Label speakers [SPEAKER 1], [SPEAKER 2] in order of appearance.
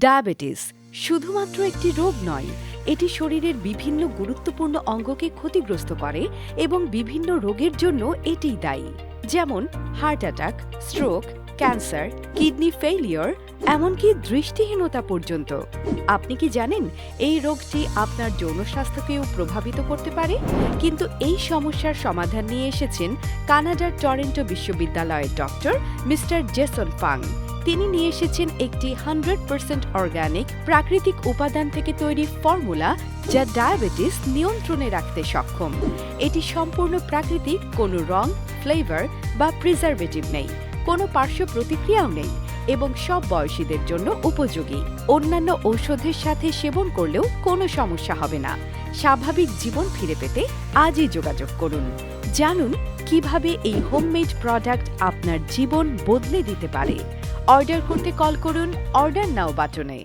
[SPEAKER 1] Diabetes শুধুমাত্র একটি রোগ নয়, এটি শরীরের বিভিন্ন গুরুত্বপূর্ণ অঙ্গকে ক্ষতিগ্রস্ত করে এবং বিভিন্ন রোগের জন্য এটিই দায়ী, যেমন heart attack stroke cancer kidney failure এমনকি দৃষ্টিহীনতা পর্যন্ত। আপনি কি জানেন এই রোগটি আপনার যৌন স্বাস্থ্যকেও প্রভাবিত করতে পারে? কিন্তু এই সমস্যার সমাধান নিয়ে এসেছেন কানাডার টরেন্টো বিশ্ববিদ্যালয়ের ডক্টর মিস্টার জেসন ফাং। তিনি নিয়ে এসেছেন একটি হান্ড্রেড পার্সেন্ট অর্গানিক প্রাকৃতিক উপাদান থেকে তৈরি ফর্মুলা যা ডায়াবেটিস নিয়ন্ত্রণে রাখতে সক্ষম। এটি সম্পূর্ণ প্রাকৃতিক, কোনো রং, ফ্লেভার বা প্রিজারভেটিভ নেই, কোনো পার্শ্ব প্রতিক্রিয়াও নেই এবং সব বয়সীদের জন্য উপযোগী। অন্যান্য ঔষধের সাথে সেবন করলেও কোনো সমস্যা হবে না। স্বাভাবিক জীবন ফিরে পেতে আজই যোগাযোগ করুন। জানুন কীভাবে এই হোমমেড প্রোডাক্ট আপনার জীবন বদলে দিতে পারে। অর্ডার করতে কল করুন অর্ডার নাও বাটনে।